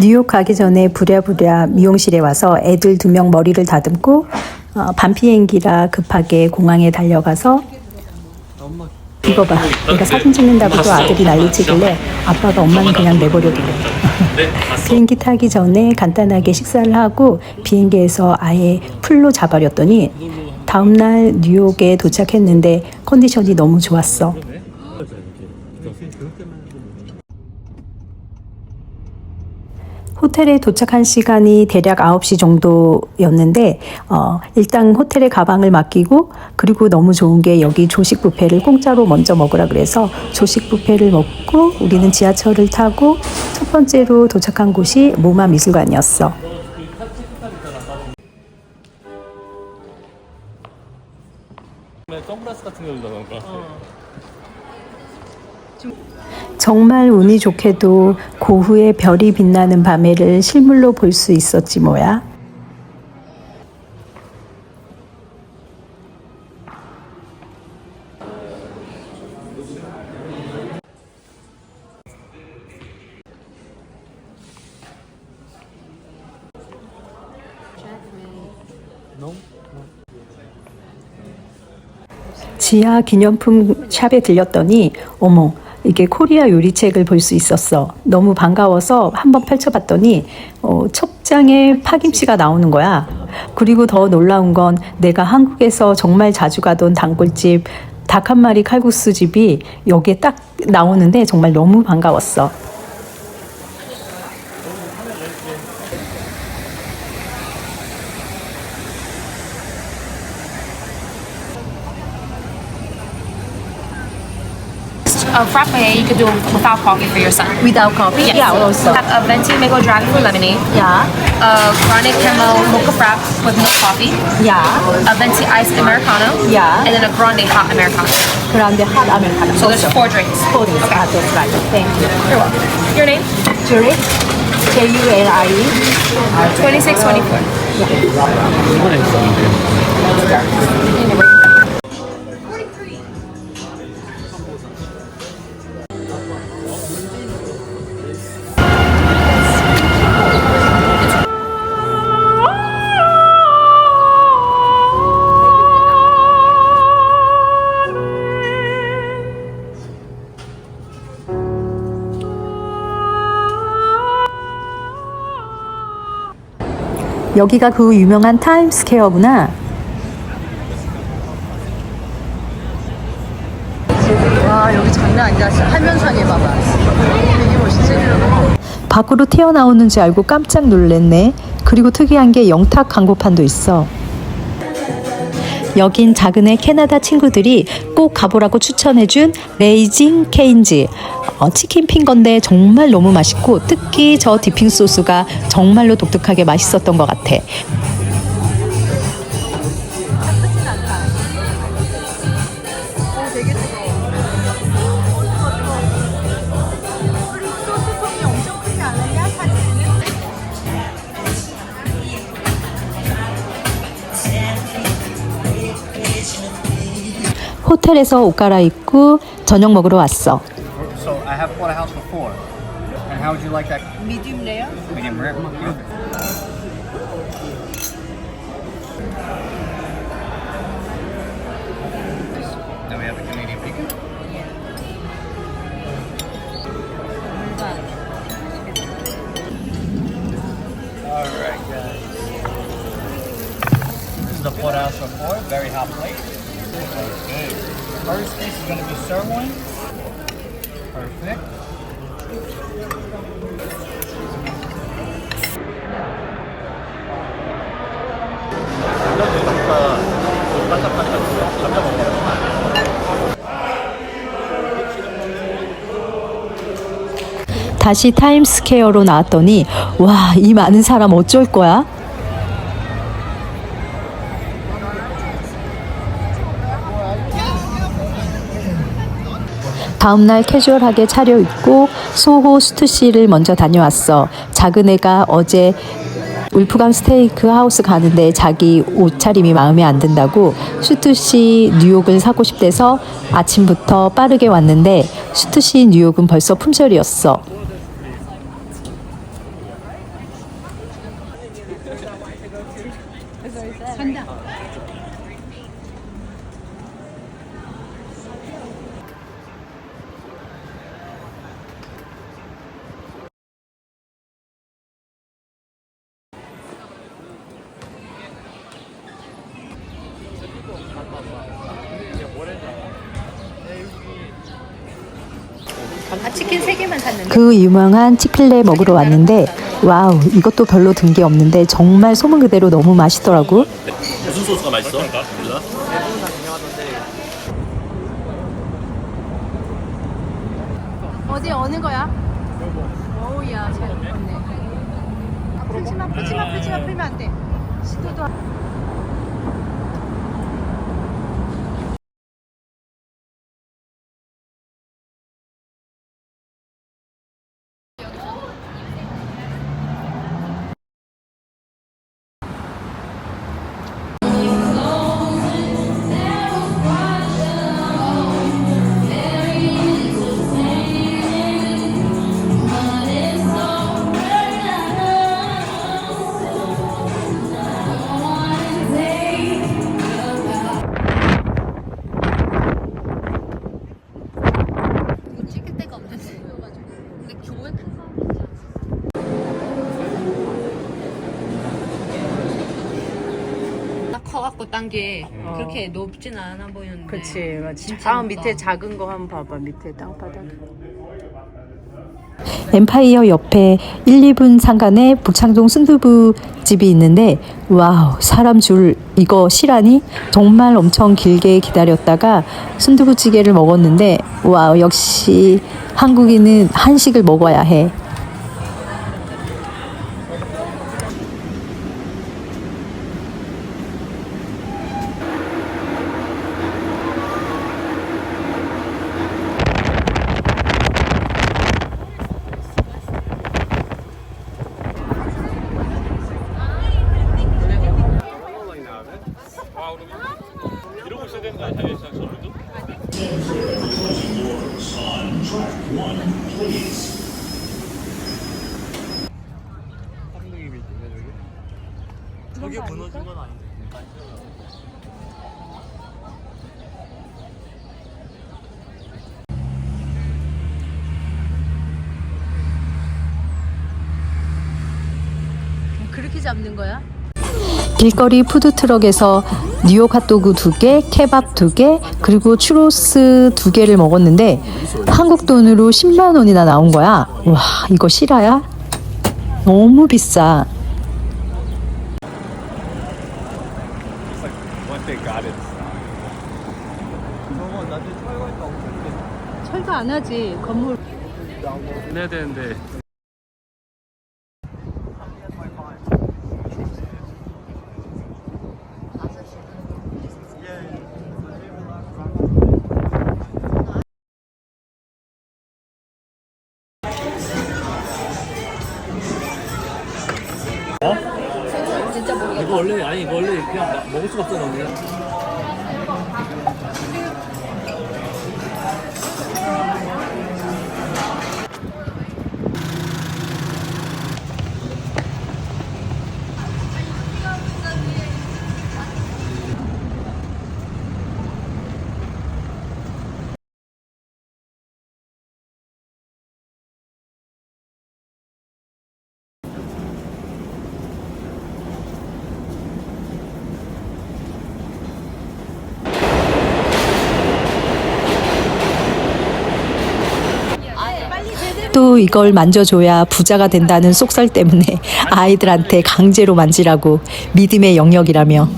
뉴욕 가기 전에 부랴부랴 미용실에 와서 애들 두 명 머리를 다듬고 어, 밤 비행기라 급하게 공항에 달려가서 이거 봐. 내가 사진 찍는다고도 아들이 난리치길래 아빠가 엄마는 그냥 내버려 두래. 비행기 타기 전에 간단하게 식사를 하고 비행기에서 아예 풀로 자버렸더니 다음날 뉴욕에 도착했는데 컨디션이 너무 좋았어. 호텔에 도착한 시간이 대략 9시 정도였는데 어, 일단 호텔에 가방을 맡기고 그리고 너무 좋은 게 여기 조식 뷔페를 공짜로 먼저 먹으라 그래서 조식 뷔페를 먹고 우리는 지하철을 타고 첫 번째로 도착한 곳이 모마 미술관이었어. 정말 운이 좋게도 고흐의 별이 빛나는 밤에를 실물로 볼 수 있었지 뭐야. 지하 기념품 샵에 들렸더니 어머 이게 코리아 요리책을 볼 수 있었어. 너무 반가워서 한번 펼쳐봤더니 어, 첫 장에 파김치가 나오는 거야. 그리고 더 놀라운 건 내가 한국에서 정말 자주 가던 단골집 닭 한 마리 칼국수 집이 여기에 딱 나오는데 정말 너무 반가웠어. a frappe you could do without coffee for your son. Without coffee? Yes. Yeah, also. Have a venti mango dragon with lemonade. Yeah. A chronic caramel mocha frappe with no coffee. Yeah. A venti iced americano. Yeah. And then a grande hot americano. Grande hot americano. So there's four drinks. Four drinks. Okay. Thank you. You're welcome. Your name? Julie. J U L I E. Twenty six twenty four. Yeah. 여기가 그 유명한 타임스퀘어구나. 와 여기 장난 아니다 진짜 화면상에 봐봐 되게 멋있지? 밖으로 튀어나오는 줄 알고 깜짝 놀랐네. 그리고 특이한 게 영탁 광고판도 있어. 여긴 작은애 캐나다 친구들이 꼭 가보라고 추천해준 레이징 케인즈. 어, 치킨 핑건데 정말 너무 맛있고 특히 저 디핑 소스가 정말로 독특하게 맛있었던 것 같아. 호텔에서 옷 갈아입고 저녁 먹으러 왔어. I have bought a house before. And how would you like that? medium rare Medium rare. Then we have the Canadian bacon. All right, guys. This is the porterhouse for four. Very hot plate. First piece is going to be sirloin. 다시 타임스퀘어로 나왔더니 와, 이 많은 사람 어쩔 거야? 다음날 캐주얼하게 차려입고 소호 스투시를 먼저 다녀왔어. 작은 애가 어제 울프강 스테이크 하우스 가는데 자기 옷차림이 마음에 안 든다고 슈트시 뉴욕을 사고 싶대서 아침부터 빠르게 왔는데 슈트시 뉴욕은 벌써 품절이었어. 치킨 3개만 샀는데. 그 유명한 치필레 먹으러 왔는데 와우 이것도 별로 든 게 없는데 정말 소문 그대로 너무 맛있더라고. 무슨 소스가 맛있어? 몰라? 어디 어느 거야? 어우야 잘 먹네. 아, 풀지마 풀지마 풀지마 풀면 안 돼. 시도도 딴게 그렇게 높진 않아 보이는데. 그치 맞지. 진짜 다음 높다. 밑에 작은 거 한번 봐봐 밑에 땅바닥. 엠파이어 옆에 1, 2분 상간에 북창동 순두부 집이 있는데 와우 사람 줄 이거 실하니 정말 엄청 길게 기다렸다가 순두부찌개를 먹었는데 와우 역시 한국인은 한식을 먹어야 해. 이러고 있어야 되는 거 아니야? 자기 서울도? 저게 무너진 건 아닌데. 그렇게 잡는 거야? 길거리 푸드트럭에서 뉴욕 핫도그 두 개, 케밥 두 개, 그리고 추로스 두 개를 먹었는데 한국 돈으로 10만 원이나 나온 거야. 와, 이거 실화야? 너무 비싸. Once they got it. 저거 나중에 철거니까 철거 안 하지 건물. 내야 되는데. 이거 원래 아니 이거 원래 그냥 마- 먹을 수가 없어 너 네. 또 이걸 만져줘야 부자가 된다는 속설 때문에 아이들한테 강제로 만지라고 믿음의 영역이라며